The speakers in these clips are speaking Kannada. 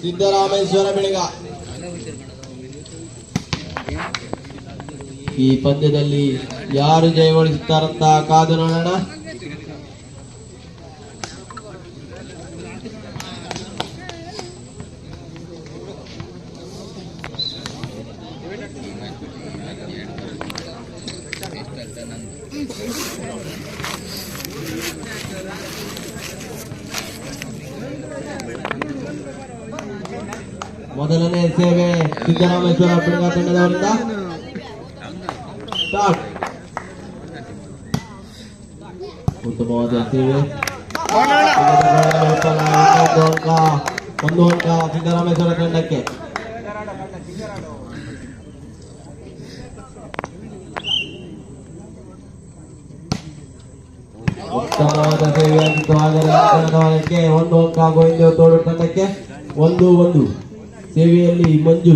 ಸಿದ್ದರಾಮೇಶ್ವರ ಬೆಳಗ. ಈ ಪಂದ್ಯದಲ್ಲಿ ಯಾರು ಜಯಗಳಿಸುತ್ತಾರಂತ ಕಾದು ನೋಡೋಣ. ಮೊದಲನೇ ಸೇವೆ ಸಿದ್ದರಾಮೇಶ್ವರ ಬೆಳಗ ತಂಡದವರಿಂದ. ಉತ್ತಮವಾದ ಸೇವೆ. ಒಂದು ಅಂಕ ಸಿದ್ದರಾಮೇಶ್ವರ ತಂಡಕ್ಕೆ. ಉತ್ತಮವಾದ ಸೇವೆಯಾಗಿತ್ತು ಆದರೆ ಒಂದು ಅಂಕ ಗೋವಿಂದ ತೋಡು ತಂಡಕ್ಕೆ. ಒಂದು ಒಂದು. ಸೇವೆಯಲ್ಲಿ ಮಂಜು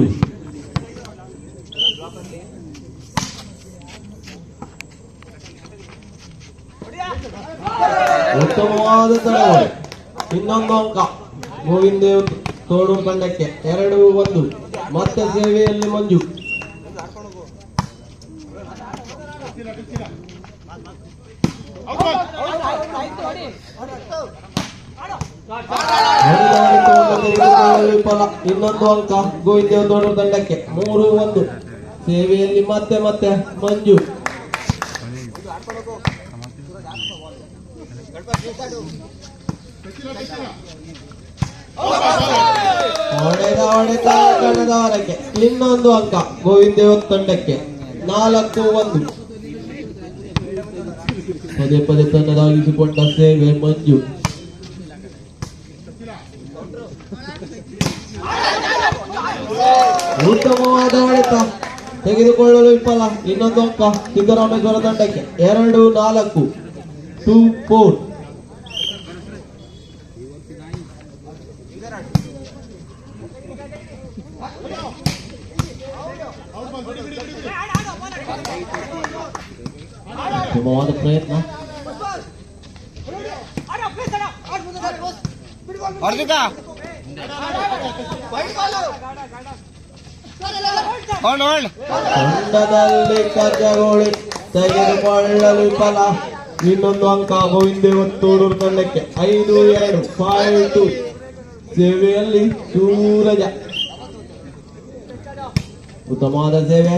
ಉತ್ತಮವಾದ ತಡವಳಿ ಇನ್ನೊಂದು ಅಂಕ. ಗೋವಿಂದೇವ್ ತೋಡು ತಂಡಕ್ಕೆ ಎರಡು ಒಂದು. ಮತ್ತೆ ಸೇವೆಯಲ್ಲಿ ಮಂಜು ವಿಫಲ. ಇನ್ನೊಂದು ಅಂಕ ಗೋವಿಂದೇವ್ ದೊಡ್ಡ ತಂಡಕ್ಕೆ ಮೂರು ಒಂದು ಸೇವೆಯಲ್ಲಿ ಮತ್ತೆ ಮತ್ತೆ ಮಂಜು ಹೊಡೆದ ಹೊಡೆದ ಕಣದವರಕ್ಕೆ ಇನ್ನೊಂದು ಅಂಕ ಗೋವಿಂದೇವ್ ತಂಡಕ್ಕೆ ನಾಲ್ಕು ಒಂದು ಪದೇ ಪದೇ ತನ್ನದಾಗಿಸಿಕೊಂಡ ಸೇವೆ ಮಂಜು ಉತ್ತಮವಾದ ಹೊಡೆತ ತೆಗೆದುಕೊಳ್ಳಲು ವಿಫಲ. ಇನ್ನೊಂದು ಅಂಕ ಸಿದ್ದರಾಮೇಶ್ವರ ತಂಡಕ್ಕೆ. ಎರಡು ನಾಲ್ಕು ಟೂ ಫೋರ್ ಉತ್ತಮವಾದ ಪ್ರಯತ್ನ. ಹೊಂಡ್ ತಂಡದಲ್ಲಿ ಕಜಗೋಳಿ ತೆಗೆದುಕೊಳ್ಳಲು ಫಲ. ಇನ್ನೊಂದು ಅಂಕ ಗೋವಿಂದೆ ತೋಡೂರು ತಂಡಕ್ಕೆ. ಐದು, ಎರಡು ಫೈವ್ ಟು ಸೇವೆಯಲ್ಲಿ ಸೂರಜ. ಉತ್ತಮವಾದ ಸೇವೆ.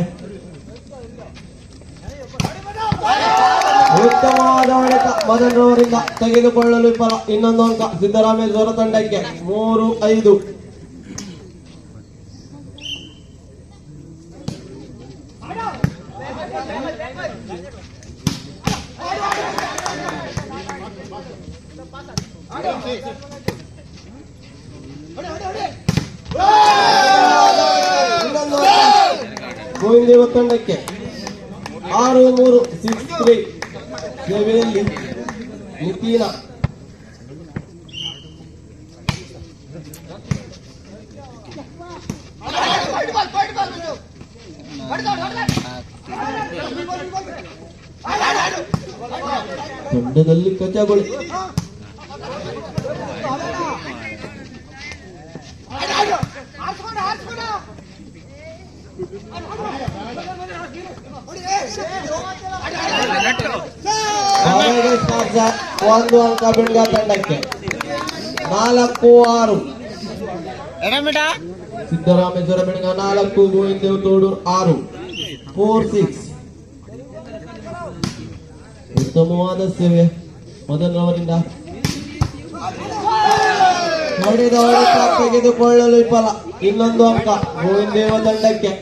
ಉತ್ತಮವಾದ ಹೊಡೆತ. ಮದನವರಿಂದ ತೆಗೆದುಕೊಳ್ಳಲು ವಿಫಲ ಇನ್ನೊಂದು ಅಂಕ ಸಿದ್ದರಾಮೇಶ್ವರ ತಂಡಕ್ಕೆ. ಮೂರು, ಐದು ಇನ್ನೊಂದು ಅಂಕ ಗೋವಿಂದೇವ ತಂಡಕ್ಕೆ ಆರು ಮೂರು ಸಿಕ್ಸ್ ತ್ರೀ ಸೇವೆಯಲ್ಲಿ ನಿತೀನ ತಂಡದಲ್ಲಿ ಕಚಗೋಳಿ ಒಂದು ಅಂಕ ಬಿಡ್ಗ ತಂಡಕ್ಕೆ. ನಾಲ್ಕು ಆರು. ಸಿದ್ದರಾಮೇಶ್ವರ ಬಿಡುಗ ನಾಲ್ಕು ಗೋವಿಂದ ತೋಡೂರು ಆರು. ಫೋರ್ ಸಿಕ್ಸ್ ಉತ್ತಮವಾದ ಸೇವೆ ಮೊದಲನವರಿಂದ. ಹೊಡೆದವರು ತೆಗೆದುಕೊಳ್ಳಲು ವಿಫಲ. ಇನ್ನೊಂದು ಅಂಕ ಗೋವಿಂದೇವ ತಂಡಕ್ಕೆ.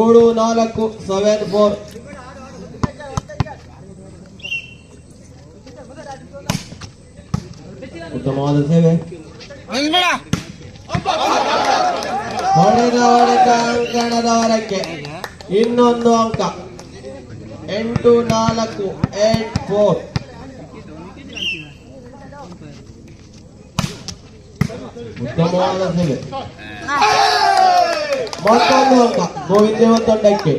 ಏಳು ನಾಲ್ಕು ಸೆವೆನ್ ಫೋರ್ ಉತ್ತಮವಾದ ಸೇವೆ ಹೊಡೆದ ಹೊಡೆತ ಅಂಕಣದವರಕ್ಕೆ ಇನ್ನೊಂದು ಅಂಕ. ಎಂಟು ನಾಲ್ಕು ಏಟ್ ಫೋರ್ ಉತ್ತಮವಾದ ಸೇವೆ ಮತ್ತೊಂದು ಅಂಕ. ತಂಡಕ್ಕೆ ಗೋವಿಂದೇವ ತೋಡೂರು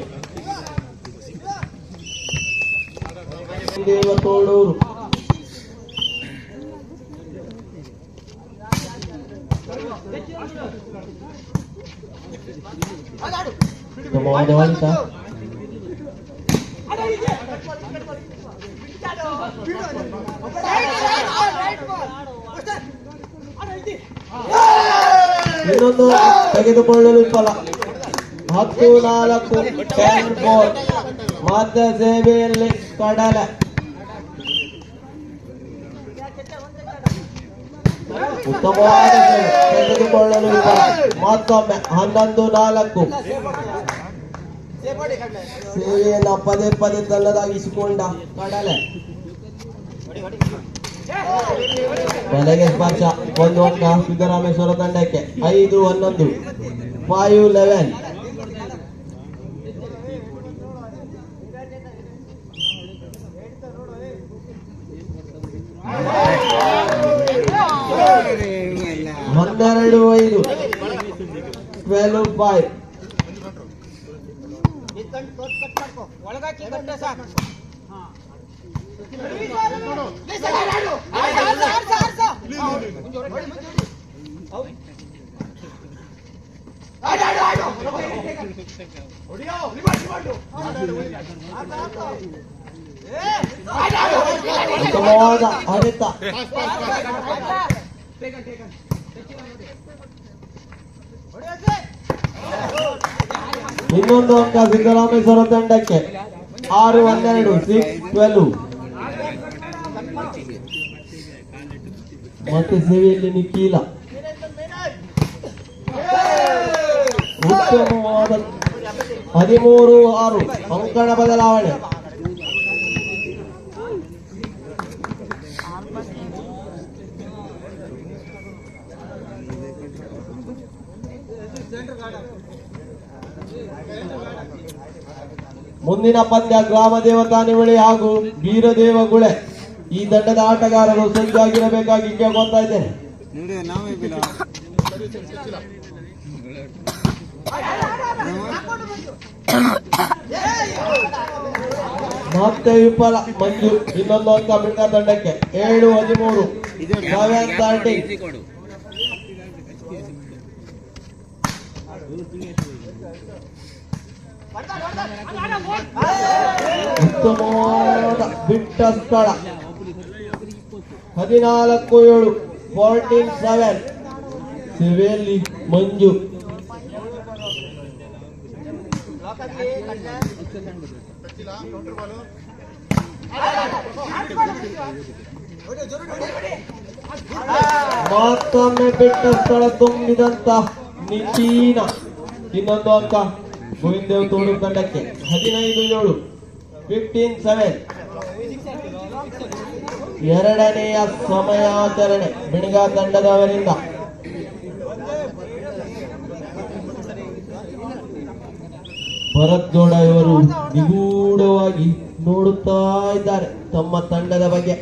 ಉತ್ತಮವಾದ ಹೊಡೆತ ಇನ್ನೊಂದು ತೆಗೆದುಕೊಳ್ಳಲು ಫಲ ಹತ್ತು ನಾಲ್ಕು ಫೋರ್ ಮಧ್ಯ ಸೇವೆಯಲ್ಲಿ ಕಡಲೆ. ಉತ್ತಮವಾದ ತೆಗೆದುಕೊಳ್ಳಲು ಮತ್ತೊಮ್ಮೆ ಹನ್ನೊಂದು ನಾಲ್ಕು ಸೇವೆಯನ್ನು ಪದೇ ಪದೇ ತನ್ನದಾಗಿಸಿಕೊಂಡ ಕಡಲೆ ಬಲೆಗೆ ಸ್ಪರ್ಶ. ಒಂದು ಅಂಕ ಸಿದ್ದರಾಮೇಶ್ವರ ತಂಡಕ್ಕೆ. ಐದು ಹನ್ನೊಂದು. ಫೈವ್ ಲೆವೆನ್ ಹನ್ನೆರಡು ಐದು ಟ್ವೆಲ್ವ್ ಫೈವ್ ಒಳಗಾಕಿ ಕಟ್ಟೆ ಸಾಕು ಉತ್ತಮವಾದ ಹೊಡೆತ ಇನ್ನೊಂದು ಅಂಕ ಸಿದ್ದರಾಮೇಶ್ವರ ತಂಡಕ್ಕೆ ಆರು ಹನ್ನೆರಡು ಸಿಕ್ಸ್ ಟ್ವೆಲ್ವ್ ಮತ್ತೆ ಸೇವೆಯಲ್ಲಿ ನಿಖಿಲ ಉತ್ತಮವಾದ ಹದಿಮೂರು ಆರು ಅಂಕಣ ಬದಲಾವಣೆ ಮುಂದಿನ ಪಂದ್ಯ ಗ್ರಾಮ ದೇವತಾ ನಿವಳಿ ಹಾಗೂ ವೀರದೇವ ಗುಳೆ. ಈ ತಂಡದ ಆಟಗಾರರು ಸಜ್ಜಾಗಿರಬೇಕಾಗಿ ಕೇಳ್ಕೊತಾ ಇದ್ದೇನೆ. ಮತ್ತೆ ವಿಫಲ ಮಂಜು ಇನ್ನೊಂದು ಅಂಕ ಬಿಟ್ಟ ತಂಡಕ್ಕೆ. ಏಳು, ಹದಿಮೂರು. ಸಾವಿರ ಉತ್ತಮವಾದ ಬಿಟ್ಟ ಸ್ಥಳ. ಹದಿನಾಲ್ಕು ಏಳು, ಫೋರ್ಟೀನ್ ಸೆವೆನ್, ಸೇವೆಯಲ್ಲಿ ಮಂಜು. ಮತ್ತೊಮ್ಮೆ ಬಿಟ್ಟ ಸ್ಥಳ ತುಂಬಿದಂತ ನಿತೀನ ಇನ್ನೊಂದು ಅಂಕ. ಗೋವಿಂದೇವ್ ತೋಡು ತಂಡಕ್ಕೆ ಹದಿನೈದು ಏಳು ಫಿಫ್ಟೀನ್ ಸೆವೆನ್ ಎರಡನೆಯ ಸಮಯಾಚರಣೆ ಬಿಣಿಗಾ ತಂಡದವರಿಂದ. ಭರತ್ ಗೌಡ ಇವರು ನಿಗೂಢವಾಗಿ ನೋಡುತ್ತಾ ಇದ್ದಾರೆ ತಮ್ಮ ತಂಡದ ಬಗ್ಗೆ.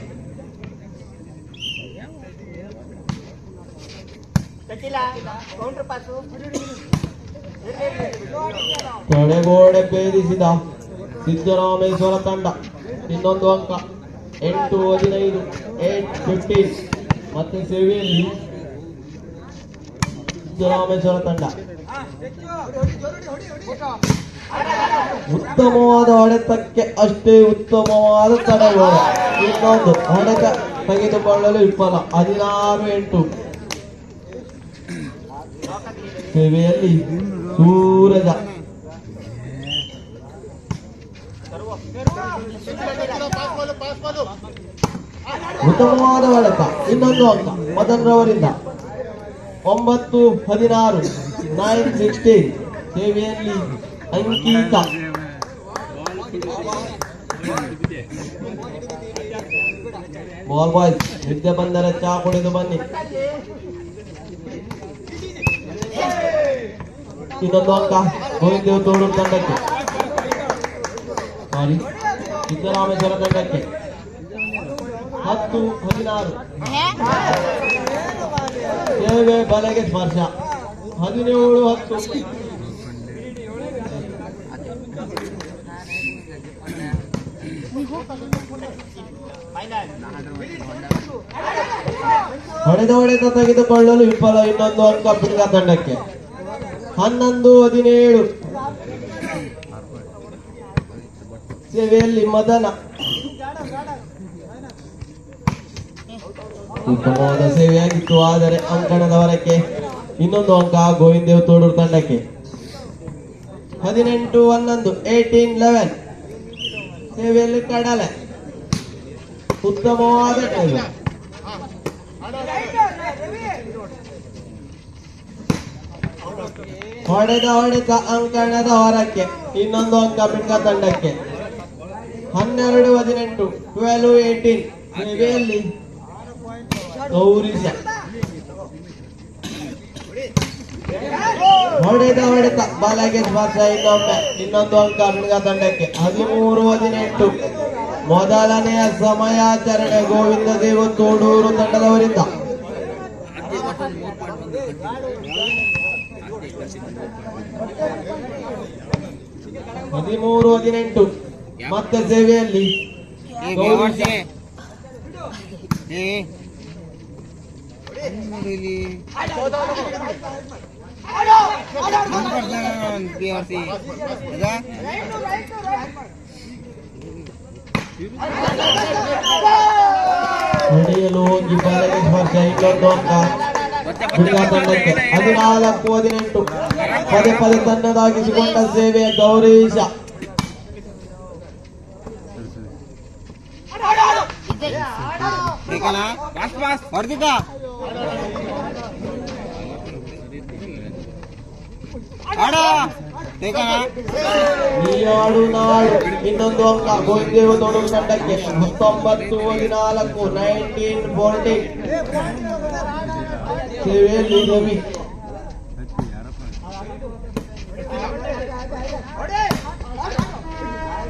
ತಡೆಗೋಡೆ ಭೇದಿಸಿದ ಸಿದ್ದರಾಮೇಶ್ವರ ತಂಡ. ಇನ್ನೊಂದು ಅಂಕ. ಎಂಟು, ಹದಿನೈದು ಏಟ್ ಫಿಫ್ಟೀನ್ ಮತ್ತೆ ಸೇವೆಯಲ್ಲಿ ಸಿದ್ದರಾಮೇಶ್ವರ ತಂಡ. ಉತ್ತಮವಾದ ಹೊಡೆತಕ್ಕೆ ಅಷ್ಟೇ ಉತ್ತಮವಾದ ತಡೆಗೋಡೆ. ಇನ್ನೊಂದು ಹೊಡೆತ ತೆಗೆದುಕೊಳ್ಳಲು ವಿಫಲ. ಹದಿನಾರು, ಎಂಟು. ಸೇವೆಯಲ್ಲಿ ಉತ್ತಮವಾದ ಹೊಡೆತ ಇನ್ನೊಂದು ಅಂಕ ಮದನ್ ರವರಿಂದ ಒಂಬತ್ತು, ಹದಿನಾರು, ನೈನ್ ಸಿಕ್ಸ್ಟೀನ್ ಸೇವೆಯಲ್ಲಿ ಅಂಕಿತ. ಬಾಲ್ ನಿದ್ದೆ ಬಂದರೆ ಚಾ ಕುಡಿದು ಬನ್ನಿ. ಇನ್ನೊಂದು ಅಂಕ ಗೋವಿಂದೇವ್ ತೋಡು ತಂಡಕ್ಕೆ ಸಾರಿ ಸಿದ್ದರಾಮೇಶ್ವರ ತಂಡಕ್ಕೆ ಹತ್ತು ಹದಿನಾರು ಸೇವೆ ಬಲೆಗೆ ಸ್ಪರ್ಶ ಹದಿನೇಳು ಹತ್ತು ಹೊಡೆದ ಹೊಡೆತ ತೆಗೆದುಕೊಳ್ಳಲು ವಿಫಲ ಇನ್ನೊಂದು ಅಂಕ ಪಿಂಗ ತಂಡಕ್ಕೆ ಹನ್ನೊಂದು, ಹದಿನೇಳು. ಸೇವೆಯಲ್ಲಿ ಮದನ. ಉತ್ತಮವಾದ ಸೇವೆಯಾಗಿತ್ತು, ಆದರೆ ಅಂಕಣದ ಹೊರಕ್ಕೆ ಇನ್ನೊಂದು ಅಂಕ ಗೋವಿಂದೇವ್ ತೋಡೂರು ತಂಡಕ್ಕೆ. ಹದಿನೆಂಟು, ಹನ್ನೊಂದು ಏಟೀನ್ ಲೆವೆನ್ ಸೇವೆಯಲ್ಲಿ ಕಡಲೆ. ಉತ್ತಮವಾದ ಸೇವೆ. ಹೊಡೆದ ಹೊಡೆತ ಅಂಕಣದ ಹೊರಕ್ಕೆ ಇನ್ನೊಂದು ಅಂಕ ಪಿಂಗ ತಂಡಕ್ಕೆ ಹನ್ನೆರಡು, ಹದಿನೆಂಟು ಟ್ವೆಲ್ವ್ ಏಟೀನ್ ಸೇವೆಯಲ್ಲಿ ಗೌರಿಸ ಹೊಡೆದ ಹೊಡೆತ ಬಾಲಗೆ ಸ್ಪರ್ಶ ಇನ್ನೊಮ್ಮೆ, ಇನ್ನೊಂದು ಅಂಕ ಪಿಂಗ ತಂಡಕ್ಕೆ ಹದಿಮೂರು, ಹದಿನೆಂಟು. ಮೊದಲನೆಯ ಸಮಯಾಚರಣೆ ಗೋವಿಂದ ದೇವ ತೋಡೂರು ತಂಡದವರಿಂದ. ಹದಿಮೂರು ಹದಿನೆಂಟು ಮತ್ತೆ ಸೇವೆಯಲ್ಲಿ ಗೌರೀಶ ಹೊಡೆಯಲು ಹೋಗಿ ಬಲಗೆ ಸ್ಪರ್ಶ ಇನ್ನೊಂದು ಅಂಕ ಪಿಂಗ ತಂಡಕ್ಕೆ ಹದಿನಾಲ್ಕು ಹದಿನೆಂಟು ಪದೇ ಪದೇ ತನ್ನದಾಗಿಸಿಕೊಂಡ ಸೇವೆ ಗೌರೀಶ. ಹೊಡೆದಿದ್ದ ಆಡ ಬೇಕಣ್ಣ ನೀಯಾಡು ನಾಡು ಇನ್ನೊಂದು ಅಂಕ ಗೋವಿಂದೇವ ತೋಡೂರು ತಂಡಕ್ಕೆ ಹತ್ತೊಂಬತ್ತು ಹದಿನಾಲ್ಕು ನೈನ್ಟೀನ್ ಫೋರ್ಟೀನ್ ಸೇವೆಯಲ್ಲಿ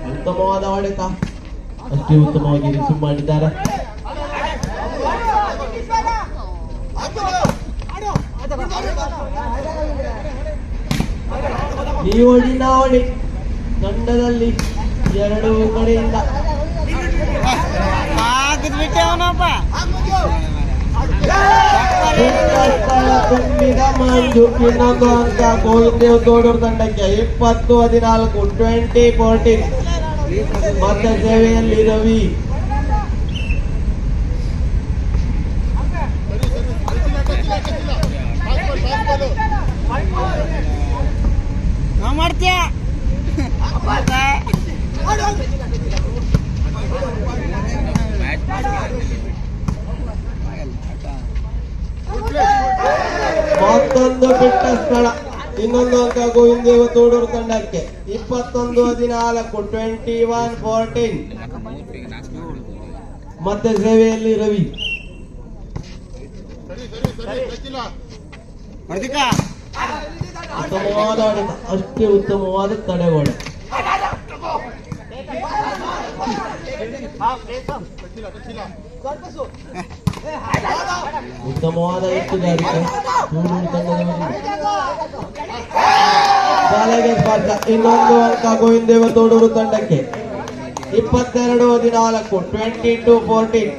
ಉತ್ತಮವಾದ ಹೊಡೆತ ಅಷ್ಟೇ ಉತ್ತಮವಾಗಿ ರಿಸೀವ್ ಮಾಡಿದ್ದಾರೆ ನೀವಡಿ ನಾವಡಿ ತಂಡದಲ್ಲಿ ಎರಡು ಕಡೆಯಿಂದ ಬಿಟ್ಟೆ ಅವನಪ್ಪ ಸ್ಥಳ ತುಂಬಿದ ಮಂಜು ಇನ್ನೊಂದು ಅಂಕ ಗೋವಿಂದೇವ್ ತೋಡೂರು ತಂಡಕ್ಕೆ ಇಪ್ಪತ್ತು ಹದಿನಾಲ್ಕು ಟ್ವೆಂಟಿ ಫೋರ್ಟೀನ್ ಮತ್ತೆ ಸೇವೆಯಲ್ಲಿ ರವಿ ನಾ ಮಾಡ್ತೀಯ ಮತ್ತೊಂದು ಬಿಟ್ಟ ಸ್ಥಳ. ಇನ್ನೊಂದು ಅಂಕ ಗೋವಿಂದೇವ ತೋಡೂರು ತಂಡಕ್ಕೆ. ಇಪ್ಪತ್ತೊಂದು ಹದಿನಾಲ್ಕು ಟ್ವೆಂಟಿ ಒನ್ ಫೋರ್ಟೀನ್ ಮತ್ತೆ ಸೇವೆಯಲ್ಲಿ ರವಿ. ಉತ್ತಮವಾದ ಆಡಳಿತ ಅಷ್ಟೇ ಉತ್ತಮವಾದ ತಡೆಗೋಡೆ. ಉತ್ತಮವಾದ ಎತ್ತುಗಾರಿಕೆ ಸ್ಪರ್ಶ ಇನ್ನೊಂದು ಅಂಕ ಗೋವಿಂದೇವ ತೋಡೂರು ತಂಡಕ್ಕೆ. ಇಪ್ಪತ್ತೆರಡು ಹದಿನಾಲ್ಕು ಟ್ವೆಂಟಿ ಟು ಫೋರ್ಟೀನ್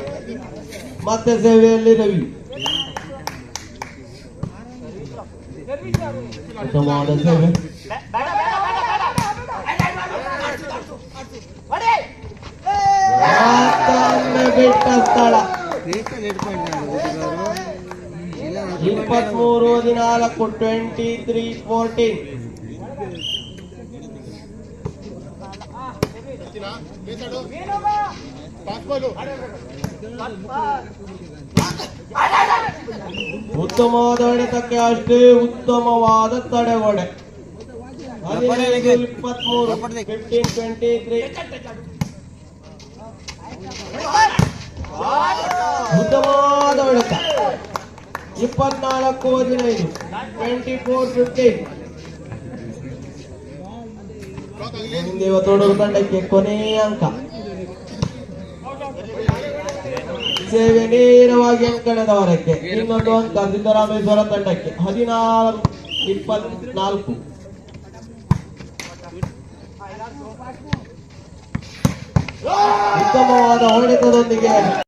ಮತ್ತೆ ಸೇವೆಯಲ್ಲಿ ರವಿ. ಉತ್ತಮವಾದ ಸೇವೆ. ಬಿಟ್ಟ ಸ್ಥಳ. ಇಪ್ಪತ್ಮೂರು ಹದಿನಾಲ್ಕು ಟ್ವೆಂಟಿ ತ್ರೀ ಫೋರ್ಟೀನ್ ಉತ್ತಮವಾದ ಹೊಡೆತಕ್ಕೆ ಅಷ್ಟೇ ಉತ್ತಮವಾದ ತಡೆಗೋಡೆ ಹದಿನೈದು ಇಪ್ಪತ್ಮೂರು ಫಿಫ್ಟೀನ್ ಟ್ವೆಂಟಿ ತ್ರೀ ಉತ್ತಮವಾದ ಹೊಡೆತ ಇಪ್ಪತ್ನಾಲ್ಕು ಹದಿನೈದು ಟ್ವೆಂಟಿ ಫೋರ್ ಫಿಫ್ಟೀನ್ ದೇವ ತೋಡೂರು ತಂಡಕ್ಕೆ ಕೊನೆಯ ಅಂಕ. ಸೇವೆ ನೇರವಾಗಿ ಅಂಕಣದ ಹೊರಕ್ಕೆ. ಇನ್ನೊಂದು ಅಂಕ ಸಿದ್ದರಾಮೇಶ್ವರ ತಂಡಕ್ಕೆ. ಹದಿನಾಲ್ಕು ಇಪ್ಪತ್ನಾಲ್ಕು. ಉತ್ತಮವಾದ ಹೊಡೆತದೊಂದಿಗೆ